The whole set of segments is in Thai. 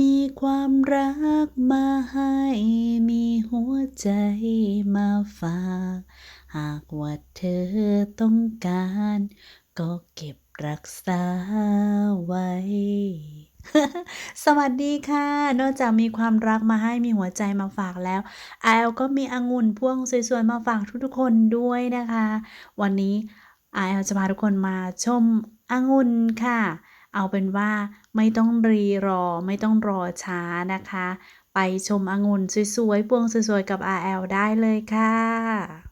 มีความรักมาให้ มีหัวใจมาฝาก หากว่าเธอต้องการ ก็เก็บรักษาไว้ สวัสดีค่ะ นอกจากมีความรักมาให้มีหัวใจมาฝากแล้วแอลก็มีองุ่นพ่วงสวยๆมาฝากทุกๆคนด้วยนะคะ วันนี้แอลจะพาทุกคนมาชมองุ่นค่ะ เอาเป็นว่าไม่ต้องรีรอไม่ต้องรอช้านะคะ ไปชมองุ่นสวยๆพวงสวยๆกับ RL ได้เลยค่ะ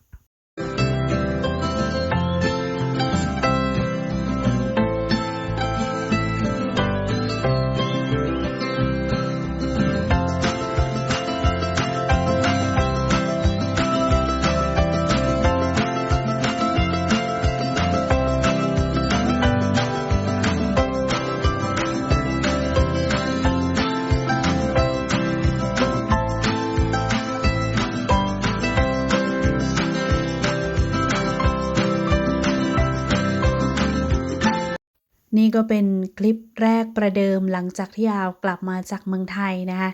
นี่ก็เป็นคลิปแรกประเดิมหลังจากที่อาวกลับมาจากเมืองไทยนะคะ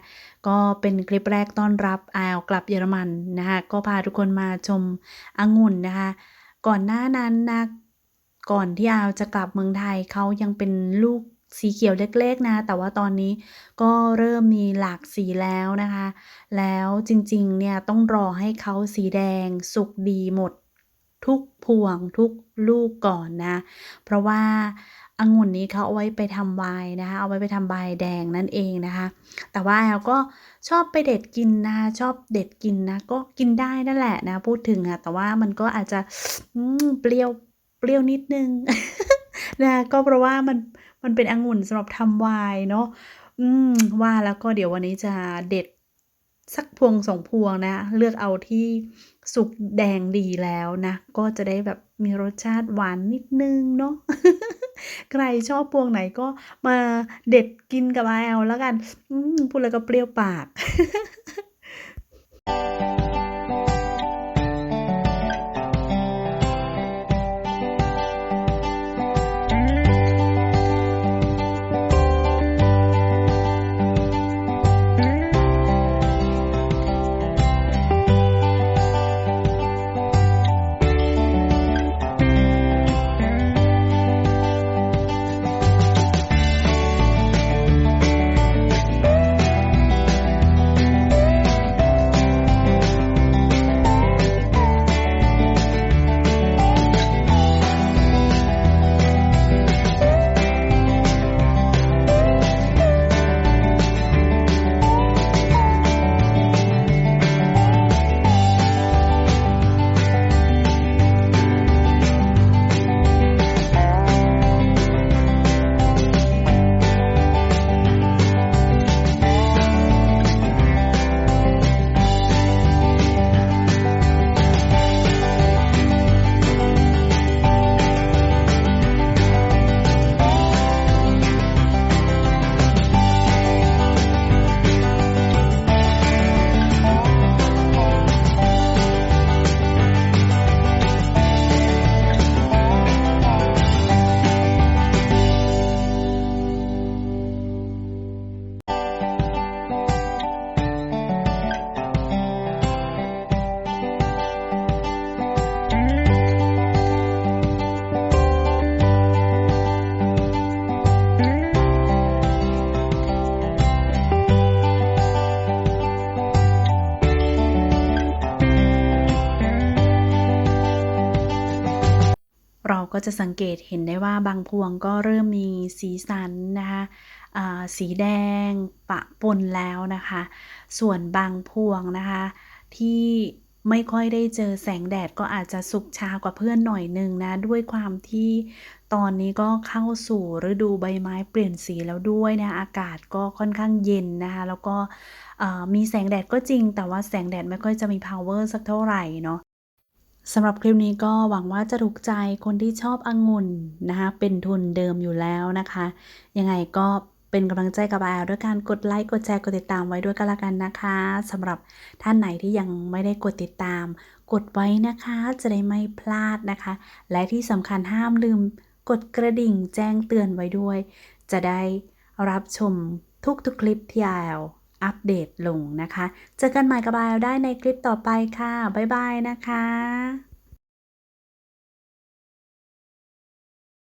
ก็เป็นคลิปแรกต้อนรับอาวกลับเยอรมันนะคะก็พาทุกคนมาชมองุ่นนะคะก่อนหน้านั้นนะก่อนที่อาวจะกลับเมืองไทยเขายังเป็นลูกสีเขียวเล็กๆนะแต่ว่าตอนนี้ก็เริ่มมีหลากสีแล้วนะคะ แล้วจริงๆเนี่ยต้องรอให้เขาสีแดงสุกดีหมดทุกพวงทุกลูกก่อนนะ เพราะว่า องุ่นนี้เขาเอาไว้ไปทำไวน์นะคะ เอาไว้ไปทำไวน์แดงนั่นเองนะคะ แต่ว่าแอลก็ชอบไปเด็ดกินนะคะชอบเด็ดกินนะ ก็กินได้นั่นแหละนะ พูดถึงอะแต่ว่ามันก็อาจจะเปรี้ยวเปรี้ยวนิดนึงนะะก็เพราะว่ามันมันเป็นองุ่นสำหรับทำไวน์เนาะอืมว่าแล้วก็เดี๋ยววันนี้จะเด็ดสักพวง2พวงนะ เลือกเอาที่สุกแดงดีแล้วนะ ก็จะได้แบบมีรสชาติหวานนิดนึงเนาะ ใครชอบพวงไหนก็มาเด็ดกินกับแอลแล้วกันพูดแล้วก็เปรี้ยวปาก ก็จะสังเกตเห็นได้ว่าบางพวงก็เริ่มมีสีสันนะคะสีแดงปะปนแล้วนะคะ ส่วนบางพวงนะคะ ที่ไม่ค่อยได้เจอแสงแดดก็อาจจะสุกช้ากว่าเพื่อนหน่อยหนึ่งนะ ด้วยความที่ตอนนี้ก็เข้าสู่ฤดูใบไม้เปลี่ยนสีแล้วด้วยนะอากาศก็ค่อนข้างเย็นนะคะ แล้วก็มีแสงแดดก็จริง แต่ว่าแสงแดดไม่ค่อยจะมีพาวเวอร์สักเท่าไหร่เนาะ สำหรับคลิปนี้ก็หวังว่าจะถูกใจคนที่ชอบองุ่นนะคะ เป็นทุนเดิมอยู่แล้วนะคะ ยังไงก็เป็นกำลังใจกับ RL ด้วยการกดไลค์กดแชร์กดติดตามไว้ด้วยก็แล้วกันนะคะสำหรับท่านไหนที่ยังไม่ได้กดติดตาม กดไว้นะคะจะได้ไม่พลาดนะคะ และที่สำคัญห้ามลืมกดกระดิ่งแจ้งเตือนไว้ด้วย จะได้รับชมทุกๆคลิปที่แอาย อัปเดตลงนะคะ เจอกันใหม่กับบายได้ในคลิปต่อไปค่ะ บ๊ายบายนะคะ